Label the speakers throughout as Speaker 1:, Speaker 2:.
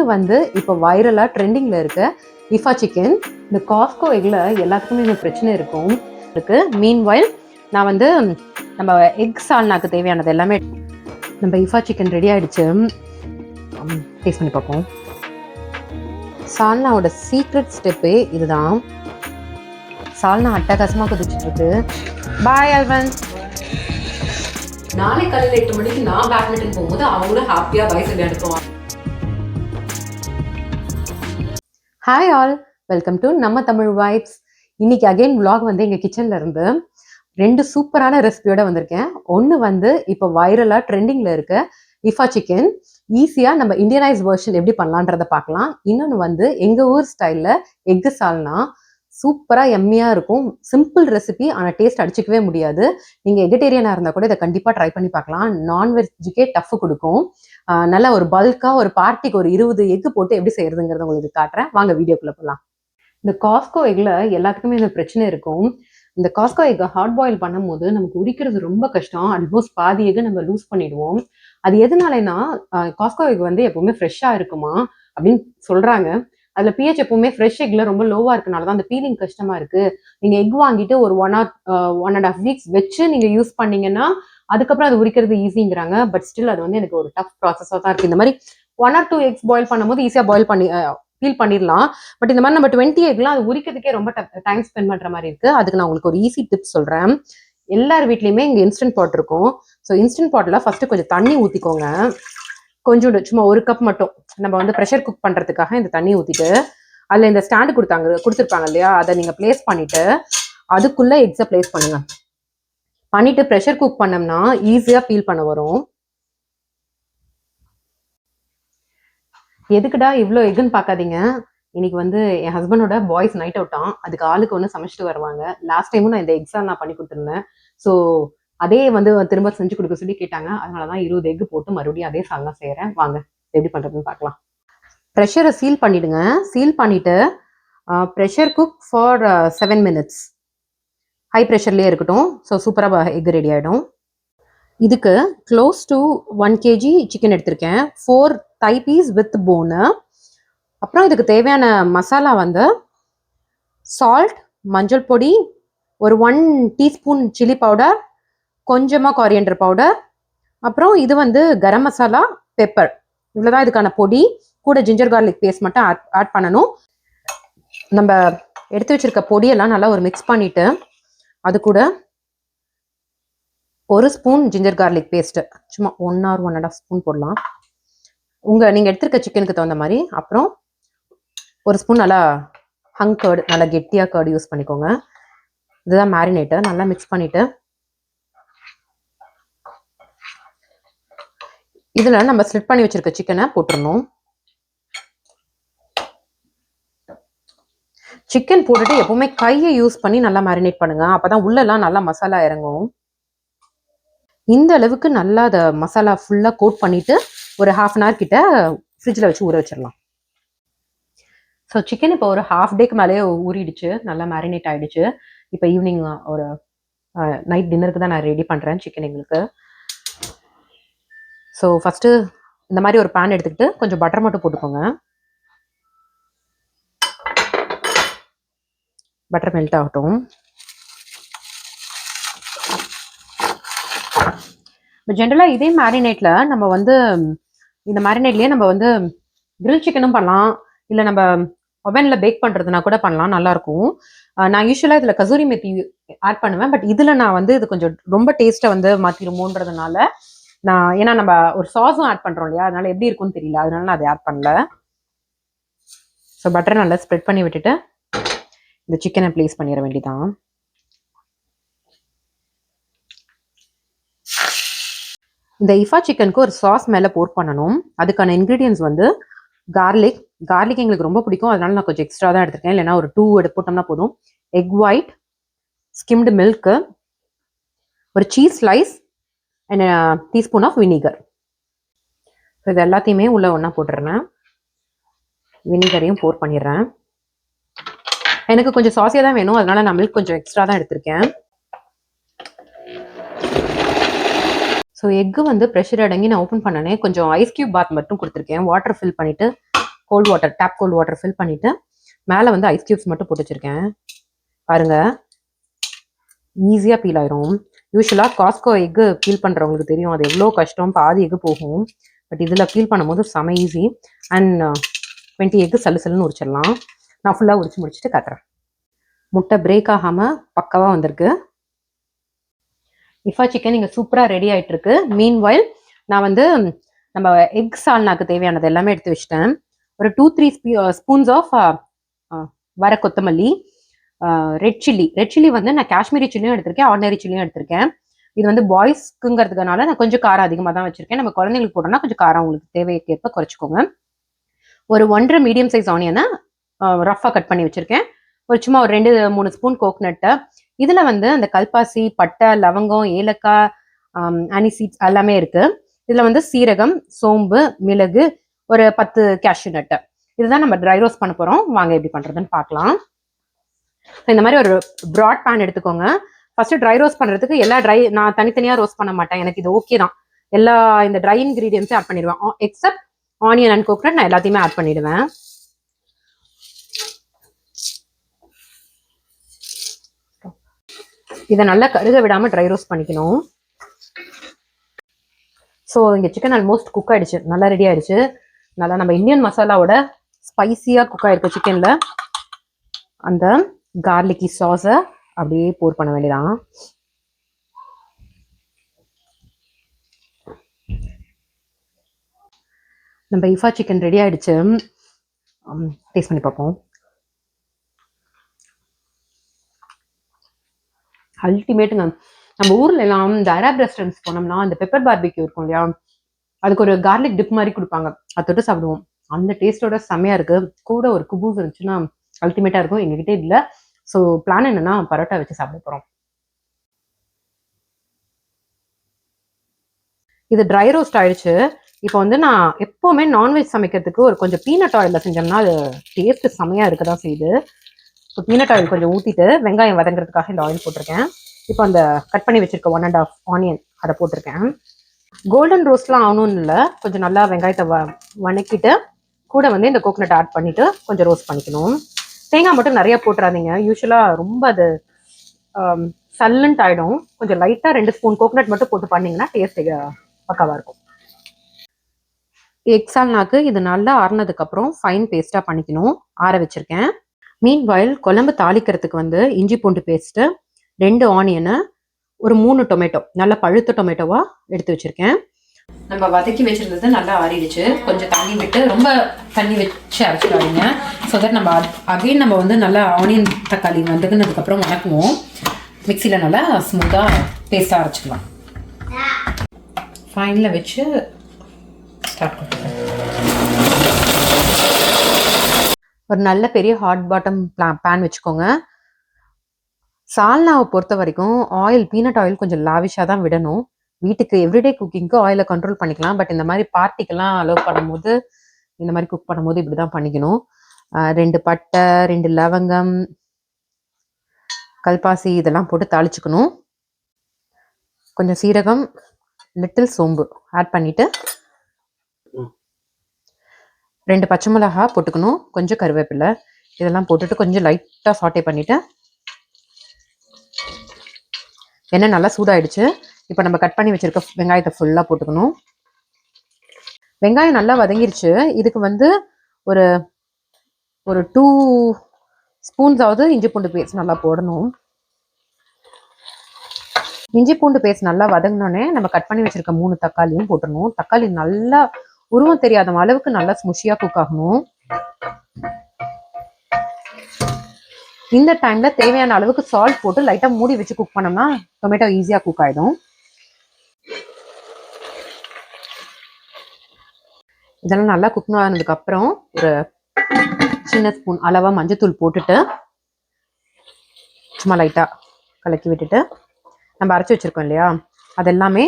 Speaker 1: ஒன்று வந்து இப்போ வைரலாக ட்ரெண்டிங்கில் இருக்க. இஃபா சிக்கன் இந்த காஸ்கோ எக்கில் எல்லாத்துக்குமே இந்த பிரச்சனை இருக்கும். இருக்கு. மீன் வயல் நான் வந்து நம்ம எக் சால்னாக்கு தேவையானது எல்லாமே நம்ம இஃபா சிக்கன் ரெடி ஆகிடுச்சு டேஸ்ட் பண்ணி பார்ப்போம். சால்னாவோட சீக்ரெட் ஸ்டெப்பே இதுதான். சால்னா அட்டகாசமாக குதிச்சுட்ருக்கு பாய் அல்வன் நாளை காலையில் எட்டு மணிக்கு நான் பேட்மிண்டன் போகும்போது அவங்களும் ஹாப்பியாக வயசு சொல்லி ஹாய் ஆல் வெல்கம் டு நம்ம தமிழ் வைப்ஸ் இன்னைக்கு அகைன் விலாக் வந்து எங்கள் கிச்சன்ல இருந்து ரெண்டு சூப்பரான ரெசிபியோட வந்திருக்கேன். ஒன்று வந்து இப்போ வைரலாக ட்ரெண்டிங்கில் இருக்க. இஃபா சிக்கன் ஈஸியாக நம்ம இந்தியனைஸ் வெர்ஷன் எப்படி பண்ணலான்றத பார்க்கலாம். இன்னொன்று வந்து எங்கள் ஊர் ஸ்டைலில் எக்கு சால்னா சூப்பராக எம்மியாக இருக்கும். சிம்பிள் ரெசிபி ஆனால் டேஸ்ட் அடிச்சுக்கவே முடியாது. நீங்கள் வெஜிடேரியனாக இருந்தால் கூட இதை கண்டிப்பாக ட்ரை பண்ணி பார்க்கலாம். நான்வெஜ்ஜுக்கே டஃப் கொடுக்கும். நல்லா நல்ல ஒரு பல்காக ஒரு பார்ட்டிக்கு ஒரு இருபது எக்கு போட்டு எப்படி செய்யறதுங்கிறத உங்களுக்கு காட்டுறேன். வாங்க வீடியோக்குள்ளே போகலாம் இந்த காஸ்கோ எக்ல எல்லாத்துக்குமே இந்த பிரச்சனை இருக்கும். இந்த காஸ்கோ எக்கை ஹாட் பாயில் பண்ணும்போது நமக்கு உரிக்கிறது ரொம்ப கஷ்டம். ஆல்மோஸ்ட் பாதி எக் நம்ம லூஸ் பண்ணிடுவோம். அது எதனாலனா காஸ்கோ எக் வந்து எப்பவுமே ஃப்ரெஷ்ஷாக இருக்குமா அப்படின்னு சொல்றாங்க. அதுல பிஹெச் எப்பவுமே ஃப்ரெஷ் எக்ல ரொம்ப லோவா இருக்கனால தான் அந்த பீலிங் கஷ்டமா இருக்கு. நீங்க எக் வாங்கிட்டு ஒரு one or one and half weeks வச்சு நீங்க யூஸ் பண்ணீங்கன்னா அதுக்கப்புறம் அது உரிக்கிறது ஈஸிங்கிறாங்க பட் ஸ்டில் அது வந்து எனக்கு ஒரு டஃப் ப்ராசஸாக தான் இருக்கு. இந்த மாதிரி one or two eggs boil பண்ணும்போது ஈஸியாக பாயில் பண்ணி uh, ஃபீல் பண்ணிடலாம். பட் இந்த மாதிரி நம்ம டுவெண்ட்டி எக்லாம் அது உரிக்கிறதுக்கே ரொம்ப டைம் ஸ்பெண்ட் பண்ற மாதிரி இருக்கு. அதுக்கு நான் உங்களுக்கு ஒரு ஈஸி டிப்ஸ் சொல்றேன். எல்லார் வீட்லயுமே இங்க இன்ஸ்டன்ட் பாட் இருக்கும். ஸோ இன்ஸ்டன்ட் பாட்ல ஃபர்ஸ்ட் கொஞ்சம் தண்ணி ஊத்திக்கோங்க. கொஞ்சோண்டு சும்மா ஒரு கப் மட்டும். நம்ம வந்து ப்ரெஷர் குக் பண்ணுறதுக்காக இந்த தண்ணி ஊற்றிட்டு அதில் இந்த ஸ்டாண்டு கொடுத்தாங்க கொடுத்துருப்பாங்க இல்லையா? அதை நீங்கள் பிளேஸ் பண்ணிவிட்டு அதுக்குள்ளே எக்ஸை பிளேஸ் பண்ணுங்க. பண்ணிட்டு ப்ரெஷர் குக் பண்ணோம்னா ஈஸியாக ஃபீல் பண்ண வரும். எதுக்குடா இவ்வளோ எக்குன்னு பார்க்காதீங்க. இன்னைக்கு வந்து என் ஹஸ்பண்டோட பாய்ஸ் நைட் அவுட்டான் அதுக்கு ஆளுக்கு ஒன்று சமைச்சிட்டு வருவாங்க. லாஸ்ட் டைமும் நான் இந்த எக்ஸாம் நான் பண்ணி கொடுத்துருந்தேன். ஸோ அதே வந்து திரும்ப செஞ்சு கொடுக்க சொல்லி கேட்டாங்க. அதனால தான் இருபது எக் போட்டு மறுபடியும் அதே சால்னா செய்கிறேன் வாங்க எப்படி பண்ணுறதுன்னு பார்க்கலாம். ப்ரெஷரை சீல் பண்ணிவிடுங்க சீல் பண்ணிவிட்டு pressure cook for seven minutes high ப்ரெஷர்லேயே இருக்கட்டும். ஸோ சூப்பராக எக் ரெடி ஆகிடும் இதுக்கு close to one kg chicken எடுத்திருக்கேன். Four thigh piece with bone அப்புறம் இதுக்கு தேவையான மசாலா வந்து சால்ட் மஞ்சள் பொடி ஒரு ஒன் டீஸ்பூன் சில்லி பவுடர் கொஞ்சமாக காரியண்டர் பவுடர் அப்புறம் இது வந்து கரம் மசாலா பெப்பர் இவ்வளோதான் இதுக்கான பொடி. கூட ஜிஞ்சர் கார்லிக் பேஸ்ட் மட்டும் ஆட் ஆட் பண்ணணும். நம்ம எடுத்து வச்சிருக்க பொடியெல்லாம் நல்லா ஒரு மிக்ஸ் பண்ணிட்டு அது கூட ஒரு ஸ்பூன் ஜிஞ்சர் கார்லிக் பேஸ்ட்டு சும்மா one or one and half spoon போடலாம். உங்கள் நீங்கள் எடுத்திருக்க சிக்கனுக்கு தகுந்த மாதிரி. அப்புறம் ஒரு ஸ்பூன் நல்லா ஹங் கேர்டு நல்லா கெட்டியாக கர்டு யூஸ் பண்ணிக்கோங்க. இதுதான் மேரினேட்டு நல்லா மிக்ஸ் பண்ணிவிட்டு இதில் நம்ம ஸ்லிட் பண்ணி வச்சிருக்க சிக்கனை போட்டுடணும் சிக்கன் போட்டுட்டு எப்பவுமே கையை யூஸ் பண்ணி நல்லா மேரினேட் பண்ணுங்க. அப்பதான் உள்ளெல்லாம் நல்லா மசாலா இறங்கும். இந்த அளவுக்கு நல்லா அதை மசாலா ஃபுல்லாக கோட் பண்ணிட்டு ஒரு ஹாஃப் அன் ஹவர் கிட்ட ஃப்ரிட்ஜில் வச்சு ஊற வச்சிடலாம். ஸோ சிக்கன் இப்போ ஒரு ஹாஃப் டேக்கு மேலேயே ஊறிடுச்சு. நல்லா மேரினேட் ஆயிடுச்சு. இப்போ ஈவினிங் ஒரு நைட் டின்னருக்கு தான் நான் ரெடி பண்ணுறேன் சிக்கன் எங்களுக்கு. ஸோ ஃபஸ்ட்டு இந்த மாதிரி ஒரு பேன் எடுத்துக்கிட்டு கொஞ்சம் பட்டர் மட்டும் போட்டுக்கோங்க. பட்டர் மெல்ட் ஆகட்டும். இப்போ ஜென்ரலாக இதே மேரினேட்டில் நம்ம வந்து இந்த மேரினேட்லேயே நம்ம வந்து கிரில் சிக்கனும் பண்ணலாம். இல்லை நம்ம ஒவனில் பேக் பண்ணுறதுனா கூட பண்ணலாம். நல்லாயிருக்கும் நான் யூஸ்வலாக இதில் கசூரி மெத்தி ஆட் பண்ணுவேன். பட் இதில் நான் வந்து இது கொஞ்சம் ரொம்ப டேஸ்ட்டை வந்து மாற்றிடுமோன்றதுனால நான் ஏன்னா நம்ம ஒரு சாஸும் ஆட் பண்ணுறோம் இல்லையா? அதனால எப்படி இருக்கும்னு தெரியல. அதனால நான் அதை ஆட் பண்ணல. ஸோ பட்டரை நல்லா ஸ்ப்ரெட் பண்ணி விட்டுட்டு இந்த சிக்கனை ப்ளேஸ் பண்ணிட வேண்டிதான் இந்த இஃபா சிக்கனுக்கு ஒரு சாஸ் மேலே போர் பண்ணணும். அதுக்கான இன்க்ரீடியன்ஸ் வந்து கார்லிக் கார்லிக் எங்களுக்கு ரொம்ப பிடிக்கும். அதனால நான் கொஞ்சம் எக்ஸ்ட்ரா தான் எடுத்திருக்கேன். இல்லைன்னா ஒரு டூ எடுத்து போட்டோம்னா போதும். எக் ஒயிட் ஸ்கிம்டு மில்க்கு ஒரு cheese slice and teaspoon of vinegar so இது எல்லாத்தையுமே உள்ளே ஒன்றா போட்டுடுறேன் வினிகரையும் போர் பண்ணிடுறேன். எனக்கு கொஞ்சம் சாஸியாக தான் வேணும். அதனால நான் மில்க் கொஞ்சம் எக்ஸ்ட்ரா தான் எடுத்திருக்கேன். ஸோ எக்கு வந்து ப்ரெஷர் அடங்கி நான் ஓப்பன் பண்ணனே கொஞ்சம் ஐஸ் கியூப் பாத் மட்டும் கொடுத்துருக்கேன். வாட்டர் ஃபில் பண்ணிவிட்டு cold water tap cold water fill பண்ணிவிட்டு மேலே வந்து ஐஸ் கியூப்ஸ் மட்டும் போட்டு வச்சுருக்கேன். பாருங்கள் ஈஸியாக பீல் ஆயிரும். யூஸ்வலாக காஸ்கோ எக்கு பீல் பண்ணுறவங்களுக்கு தெரியும். அது எவ்வளோ கஷ்டம்? பாதி எக்கு போகும். பட் இதில் பீல் பண்ணும்போது செம ஈஸி அண்ட் டுவெண்ட்டி எக்கு சல்லு சல்லுன்னு உரிச்சிடலாம். நான் ஃபுல்லாக உரிச்சு முடிச்சுட்டு கத்துறேன் முட்டை பிரேக் ஆகாமல் பக்காவாக வந்திருக்கு. இஃபா சிக்கன் இங்கே சூப்பராக ரெடி ஆகிட்டுருக்கு மீன் வைல் நான் வந்து நம்ம எக் சால்னாக்கு தேவையானது எல்லாமே எடுத்து வச்சிட்டேன். ஒரு டூ த்ரீ ஸ்பூன்ஸ் ஆஃப் வர கொத்தமல்லி. ரெட் சில்லி ரெட் சில்லி வந்து நான் காஷ்மீரி சில்லியும் எடுத்திருக்கேன் ஆர்டினரி சில்லியும் எடுத்திருக்கேன். இது வந்து பாய்ஸ்க்குங்கிறதுக்கனால நான் கொஞ்சம் காரம் அதிகமாக தான் வச்சிருக்கேன். நம்ம குழந்தைங்களுக்கு போட்டோம்னா கொஞ்சம் காரம் உங்களுக்கு தேவைக்கேற்ப குறைச்சிக்கோங்க. ஒரு ஒன்றரை மீடியம் சைஸ் ஆனியனை ரஃபாக கட் பண்ணி வச்சிருக்கேன். ஒரு சும்மா ஒரு ரெண்டு மூணு ஸ்பூன் கோக்னட்டை இதில் வந்து அந்த கல்பாசி பட்டை லவங்கம் ஏலக்காய் அனி சீட்ஸ் எல்லாமே இருக்கு. இதில் வந்து சீரகம் சோம்பு மிளகு ஒரு பத்து கேஷ்யூ நட்டு இதுதான் நம்ம ட்ரை ரோஸ்ட் பண்ண போகிறோம் வாங்க எப்படி பண்ணுறதுன்னு பார்க்கலாம். இந்த மாதிரி ஒரு ப்ராட் பேன் எடுத்துக்கோங்க. ஃபர்ஸ்ட் ட்ரை ரோஸ்ட் பண்ணுறதுக்கு எல்லா ட்ரை நான் தனித்தனியாக ரோஸ்ட் பண்ண மாட்டேன். எனக்கு இது ஓகே தான். எல்லா இந்த ட்ரை இன்க்ரீடியன்ஸும் ஆட் பண்ணிடுவேன். எக்ஸப்ட் ஆனியன் அண்ட் கோகனட் நான் எல்லாத்தையுமே ஆட் பண்ணிடுவேன். இதை நல்லா கருக விடாம ட்ரை ரோஸ்ட் பண்ணிக்கணும். ஸோ இங்கே சிக்கன் ஆல்மோஸ்ட் குக் ஆயிடுச்சு. நல்லா ரெடி ஆயிடுச்சு. நல்லா நம்ம இந்தியன் மசாலாவோட ஸ்பைசியாக குக் ஆயிருக்கு சிக்கனில் அந்த கார்லிக்கி சாஸை அப்படியே போர் பண்ண வேண்டியதான் நம்ம இஃபா சிக்கன் ரெடி ஆகிடுச்சு டேஸ்ட் பண்ணி பார்ப்போம். அல்டிமேட்டுங்க நம்ம ஊர்ல எல்லாம் இந்த அரேப் ரெஸ்டாரண்ட்ஸ் போனோம்னா அந்த பெப்பர் பார்பிக்யூ இருக்கும் இல்லையா? அதுக்கு ஒரு கார்லிக் டிப் மாதிரி கொடுப்பாங்க. அதை தொட்டு சாப்பிடுவோம். அந்த டேஸ்டோட செமையா இருக்கு. கூட ஒரு குபூஸ் இருந்துச்சுன்னா அல்டிமேட்டாக இருக்கும். எங்ககிட்ட இல்லை. ஸோ பிளான் என்னன்னா பரோட்டா வச்சு சாப்பிட போகிறோம் இது ட்ரை ரோஸ்ட் ஆயிடுச்சு. இப்போ வந்து நான் எப்போவுமே நான்வெஜ் சமைக்கிறதுக்கு ஒரு கொஞ்சம் பீனட் ஆயிலில் செஞ்சோம்னா அது டேஸ்ட் செமையாக இருக்க தான் செய்யுது. இப்போ பீனட் ஆயில் கொஞ்சம் ஊற்றிட்டு வெங்காயம் வதங்குறதுக்காக இந்த ஆயில் போட்டிருக்கேன். இப்போ அந்த கட் பண்ணி வச்சிருக்க ஒன் அண்ட் ஆஃப் ஆனியன் அதை போட்டிருக்கேன். கோல்டன் ரோஸ்ட்லாம் ஆகணும்னு இல்லை. கொஞ்சம் நல்லா வெங்காயத்தை வ வணக்கிட்டு கூட வந்து இந்த கோகோனட் ஆட் பண்ணிவிட்டு கொஞ்சம் ரோஸ்ட் பண்ணிக்கணும். தேங்காய் மட்டும் நிறைய போட்டுறாதீங்க. யூஸ்வலாக ரொம்ப அது um, ஆம், ஆகிடும் கொஞ்சம் லைட்டாக ரெண்டு ஸ்பூன் கோகனட் மட்டும் போட்டு பண்ணீங்கன்னா டேஸ்ட் பக்காவாக இருக்கும். எக்ஸால்னாக்கு இது நல்லா ஆறுனதுக்கப்புறம் ஃபைன் பேஸ்ட்டாக பண்ணிக்கணும். ஆற வச்சிருக்கேன். மீன் வாயில் குழம்பு தாளிக்கிறதுக்கு வந்து இஞ்சி பூண்டு பேஸ்ட்டு ரெண்டு ஆனியனு ஒரு மூணு டொமேட்டோ நல்ல பழுத்த டொமேட்டோவாக எடுத்து வச்சுருக்கேன். நம்ம வதக்கி வச்சிருந்தது நல்லா ஆறிடுச்சு. கொஞ்சம் தண்ணி விட்டு ரொம்ப தண்ணி வச்சு அரைச்சிடாதீங்க. ஸோ தட் நம்ம அகைன் நம்ம வந்து நல்லா ஆனியன் தக்காளி வந்துக்குனதுக்கப்புறம் வணக்குவோம். மிக்சியில் நல்லா ஸ்மூத்தாக பேஸ்ட்டாக அரைச்சிக்கலாம். ஃபைனில் வச்சு ஸ்டார்ட் பண்ணுறேன் ஒரு நல்ல பெரிய ஹாட் பாட்டம் பேன் வச்சுக்கோங்க. சால்னாவை பொறுத்த வரைக்கும் ஆயில் பீனட் ஆயில் கொஞ்சம் லாவிஷாக தான் விடணும். வீட்டுக்கு எவ்ரிடே குக்கிங்க்கு ஆயிலை கண்ட்ரோல் பண்ணிக்கலாம். பட் இந்த மாதிரி பார்ட்டிக்கெல்லாம் அலோவ் பண்ணும்போது இந்த மாதிரி குக் பண்ணும்போது இப்படி தான் பண்ணிக்கணும் ரெண்டு பட்டை ரெண்டு லவங்கம் கல்பாசி இதெல்லாம் போட்டு தாளிச்சுக்கணும். கொஞ்சம் சீரகம் லிட்டில் சோம்பு ஆட் பண்ணிட்டு ரெண்டு பச்சை மிளகா போட்டுக்கணும். கொஞ்சம் கருவேப்பிலை இதெல்லாம் போட்டுட்டு கொஞ்சம் லைட்டாக சாட்டே பண்ணிட்டு எண்ணெய் நல்லா சூடாயிடுச்சு. இப்போ நம்ம கட் பண்ணி வச்சுருக்க வெங்காயத்தை ஃபுல்லாக போட்டுக்கணும். வெங்காயம் நல்லா வதங்கிருச்சு. இதுக்கு வந்து ஒரு ஒரு டூ ஸ்பூன்ஸாவது இஞ்சி பூண்டு பேஸ்ட் நல்லா போடணும். இஞ்சி பூண்டு பேஸ்ட் நல்லா வதங்கினோடனே நம்ம கட் பண்ணி வச்சிருக்க மூணு தக்காளியும் போட்டுடணும் தக்காளி நல்லா உருவம் தெரியாத அளவுக்கு நல்லா ஸ்முஷியாக குக் ஆகணும். இந்த டைம்ல தேவையான அளவுக்கு சால்ட் போட்டு லைட்டாக மூடி வச்சு குக் பண்ணோம்னா டொமேட்டோ ஈஸியாக குக் ஆகிடும் இதெல்லாம் நல்லா குக் ஆனதுக்கு அப்புறம் ஒரு சின்ன ஸ்பூன் அளவா மஞ்சத்தூள் போட்டுட்டு சும்மா லைட்டாக கலக்கி விட்டுட்டு நம்ம அரைச்சி வச்சிருக்கோம் இல்லையா? அதெல்லாமே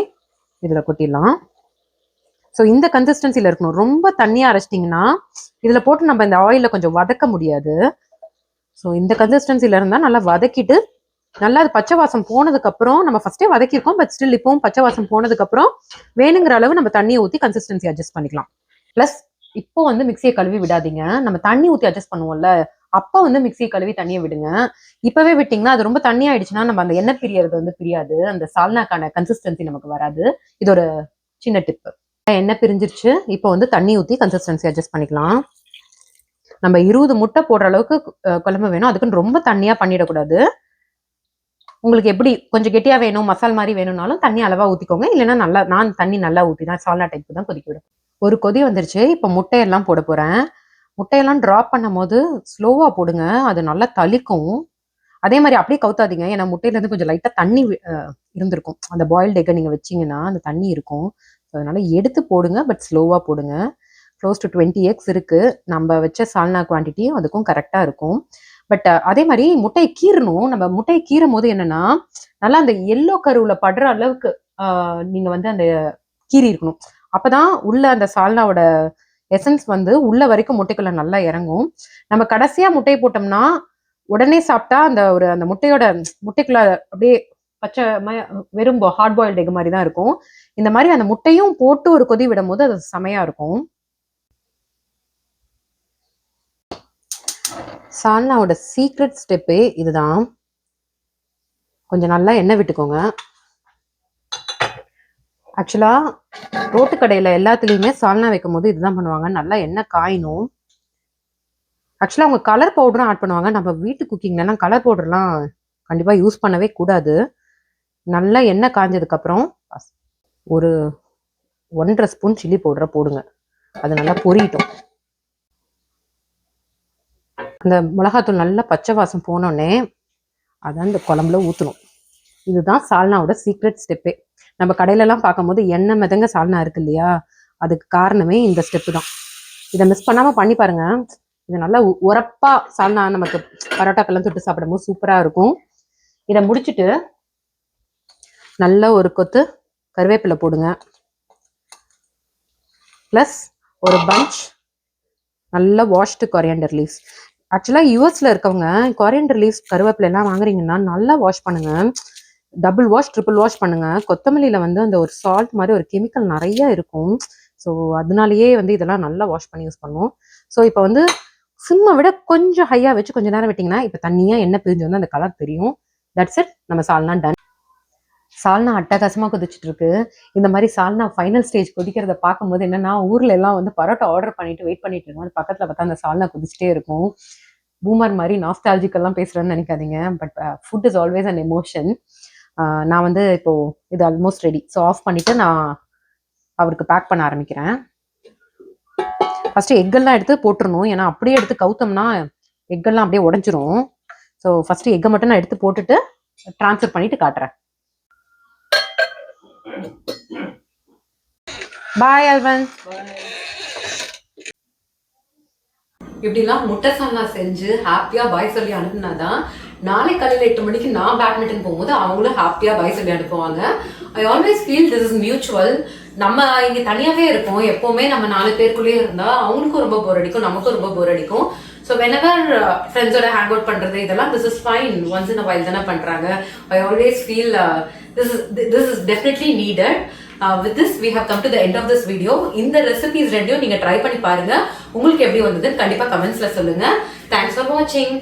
Speaker 1: இதில் கொட்டிடலாம். ஸோ இந்த கன்சிஸ்டன்சியில் இருக்கணும். ரொம்ப தண்ணியாக அரைச்சிட்டிங்கன்னா இதில் போட்டு நம்ம இந்த ஆயிலில் கொஞ்சம் வதக்க முடியாது. ஸோ இந்த கன்சிஸ்டன்சியில் இருந்தால் நல்லா வதக்கிட்டு நல்லா அது பச்சை வாசம் போனதுக்கப்புறம் நம்ம ஃபஸ்ட்டே வதக்கியிருக்கோம் பட் ஸ்டில் இப்போவும் பச்சை வாசம் போனதுக்கப்புறம் வேணுங்கிற அளவு நம்ம தண்ணியை ஊற்றி கன்சிஸ்டன்சி அட்ஜஸ்ட் பண்ணிக்கலாம். ப்ளஸ் இப்போ வந்து மிக்சியை கழுவி விடாதீங்க. நம்ம தண்ணி ஊற்றி அட்ஜஸ்ட் பண்ணுவோம்ல. அப்போ வந்து மிக்சியை கழுவி தண்ணியை விடுங்க. இப்பவே விட்டீங்கன்னா அது ரொம்ப தண்ணி ஆயிடுச்சுன்னா நம்ம அந்த எண்ணெய் பிரியறது வந்து பிரியாது. அந்த சால்னாக்கான கன்சிஸ்டன்சி நமக்கு வராது. இது ஒரு சின்ன டிப்பு எண்ணெய் பிரிஞ்சிருச்சு. இப்போ வந்து தண்ணி ஊற்றி கன்சிஸ்டன்சி அட்ஜஸ்ட் பண்ணிக்கலாம். நம்ம இருபது முட்டை போடுற அளவுக்கு குழம்பு வேணும். அதுக்குன்னு ரொம்ப தண்ணியா பண்ணிடக்கூடாது. உங்களுக்கு எப்படி கொஞ்சம் கெட்டியா வேணும் மசால் மாதிரி வேணும்னாலும் தண்ணி அளவா ஊத்திக்கோங்க. இல்லைன்னா நல்லா நான் தண்ணி நல்லா ஊத்தி தான் சால்னா டைப் தான் கொதிக்க விடும். ஒரு கொதி வந்துருச்சு. இப்போ முட்டையெல்லாம் போட போகிறேன் முட்டையெல்லாம் ட்ராப் பண்ணும் போது ஸ்லோவாக போடுங்க. அது நல்லா தளிக்கும். அதே மாதிரி அப்படியே கவுத்தாதீங்க. ஏன்னா முட்டையிலேருந்து கொஞ்சம் லைட்டாக தண்ணி இருந்திருக்கும். அந்த பாயில்டு எக்கை நீங்க வச்சீங்கன்னா அந்த தண்ணி இருக்கும். அதனால எடுத்து போடுங்க பட் ஸ்லோவாக போடுங்க. க்ளோஸ் டு டுவெண்ட்டி எக்ஸ் இருக்கு. நம்ம வச்ச சால்னா குவான்டிட்டியும் அதுக்கும் கரெக்டாக இருக்கும். பட் அதே மாதிரி முட்டையை கீறணும். நம்ம முட்டையை கீறும் போது என்னன்னா நல்லா அந்த எல்லோ கருவில் படுற அளவுக்கு ஆஹ், நீங்க வந்து அந்த கீறி இருக்கணும் அப்பதான் உள்ள அந்த சால்னாவோட எசன்ஸ் வந்து உள்ள வரைக்கும் முட்டைக்குள்ள நல்லா இறங்கும். நம்ம கடைசியா முட்டையை போட்டோம்னா உடனே சாப்பிட்டா அந்த ஒரு அந்த முட்டையோட முட்டைக்குள்ள அப்படியே பச்சை வெறும் ஹார்ட் பாயில்டு எக் மாதிரி தான் இருக்கும். இந்த மாதிரி அந்த முட்டையும் போட்டு ஒரு கொதி விடும் போது அது செமையா இருக்கும். சால்னாவோட சீக்ரெட் ஸ்டெப்பே இதுதான். கொஞ்சம் நல்லா எண்ணெய் விட்டுக்கோங்க. ஆக்சுவலாக ரோட்டு கடையில் எல்லாத்துலயுமே சால்னா வைக்கும் போது இதுதான் பண்ணுவாங்க. நல்லா எண்ணெய் காயணும். ஆக்சுவலாக அவங்க கலர் பவுடரும் ஆட் பண்ணுவாங்க. நம்ம வீட்டு குக்கிங்லலாம் கலர் பவுடர்லாம் கண்டிப்பாக யூஸ் பண்ணவே கூடாது. நல்லா எண்ணெய் காய்ஞ்சதுக்கப்புறம் ஒரு ஒன்றரை ஸ்பூன் சில்லி பவுடரை போடுங்க. அது நல்லா பொரியட்டும். அந்த மிளகாத்தூள் நல்லா பச்சை வாசம் போனோடனே அதை அந்த குழம்புல ஊற்றணும் இதுதான் சால்னாவோட சீக்ரெட் ஸ்டெப்பே நம்ம கடையிலலாம் பார்க்கும்போது எண்ணெய் மிதங்க சால்னா இருக்கு இல்லையா? அதுக்கு காரணமே இந்த ஸ்டெப்பு தான். இதை மிஸ் பண்ணாமல் பண்ணி பாருங்க. இது நல்லா உரப்பா சால்னா நமக்கு பரோட்டாக்கெல்லாம் தொட்டு சாப்பிடும்போது சூப்பராக இருக்கும். இதை முடிச்சுட்டு நல்ல ஒரு கொத்து கருவேப்பிலை போடுங்க. ப்ளஸ் ஒரு பஞ்ச் நல்ல வாஷ்டு கொரியண்டர் லீவ்ஸ் ஆக்சுவலாக யூஎஸில் இருக்கவங்க கொரியண்டர் லீவ்ஸ் கருவேப்பிலை எல்லாம் வாங்குறீங்கன்னா நல்லா வாஷ் பண்ணுங்க. டபுள் வாஷ் ட்ரிபிள் வாஷ் பண்ணுங்க. கொத்தமல்லியில வந்து அந்த ஒரு சால்ட் மாதிரி ஒரு கெமிக்கல் நிறைய இருக்கும். ஸோ அதனாலயே வந்து இதெல்லாம் நல்லா வாஷ் பண்ணி யூஸ் பண்ணுவோம். ஸோ இப்போ வந்து சிம்மை விட கொஞ்சம் ஹையாக வச்சு கொஞ்சம் நேரம் விட்டிங்கன்னா இப்போ தண்ணியாக எண்ணெய் பிரிஞ்சு வந்து அந்த கலர் தெரியும். தட்ஸ் இட் நம்ம சால்னா டன் சால்னா அட்டகாசமா கொதிச்சுட்டு இருக்கு. இந்த மாதிரி சால்னா ஃபைனல் ஸ்டேஜ் கொதிக்கிறத பார்க்கும்போது என்னன்னா ஊர்ல எல்லாம் வந்து பரோட்டா ஆர்டர் பண்ணிட்டு வெயிட் பண்ணிட்டு இருக்கோம். அது பக்கத்துல பார்த்தா அந்த சால்னா கொதிச்சுட்டே இருக்கும். பூமர் மாதிரி நாஸ்டாலஜிக்கெல்லாம் பேசுறேன்னு நினைக்காதீங்க. But food is always an emotion நான் வந்து இப்போ இது ஆல்மோஸ்ட் ரெடி ஸோ ஆஃப் பண்ணிட்டு நான் அவருக்கு பேக் பண்ண ஆரம்பிக்கிறேன். ஃபர்ஸ்ட் எக்கெல்லாம் எடுத்து போட்டுருணும் ஏன்னா அப்படியே எடுத்து கவுத்தோம்னா எக்கெல்லாம் அப்படியே உடஞ்சிரும். ஸோ ஃபர்ஸ்ட் எக்கை மட்டும் நான் எடுத்து போட்டுட்டு ட்ரான்ஸ்ஃபர் பண்ணிட்டு காட்டுறேன். பாய் அல்வன் இப்படிலாம் முட்டை சால்னா செஞ்சு ஹாப்பியா பாய் சொல்லி அனுப்புனாதான் நாளை காலையில் எட்டு மணிக்கு நான் பேட்மிண்டன் போகும்போது அவங்களும் ஹாப்பியாக பாய் சொல்லி அனுப்புவாங்க. I always feel this is mutual நம்ம இங்கே தனியாகவே இருப்போம். எப்போவுமே நம்ம நாலு பேருக்குள்ளேயே இருந்தால் அவங்களுக்கும் ரொம்ப போர் அடிக்கும் நமக்கும் ரொம்ப போர் அடிக்கும். ஸோ வெனவர் ஃப்ரெண்ட்ஸோட ஹேங் அவுட் பண்ணுறது இதெல்லாம் this is fine once in while தானே பண்ணுறாங்க I always feel this is this is definitely needed with this we have come to the end of this video இந்த recipes ரெண்டையும் நீங்கள் try பண்ணி பாருங்க. உங்களுக்கு எப்படி வந்ததுன்னு கண்டிப்பாக கமெண்ட்ஸில் சொல்லுங்கள் தேங்க்ஸ் ஃபார் வாட்சிங்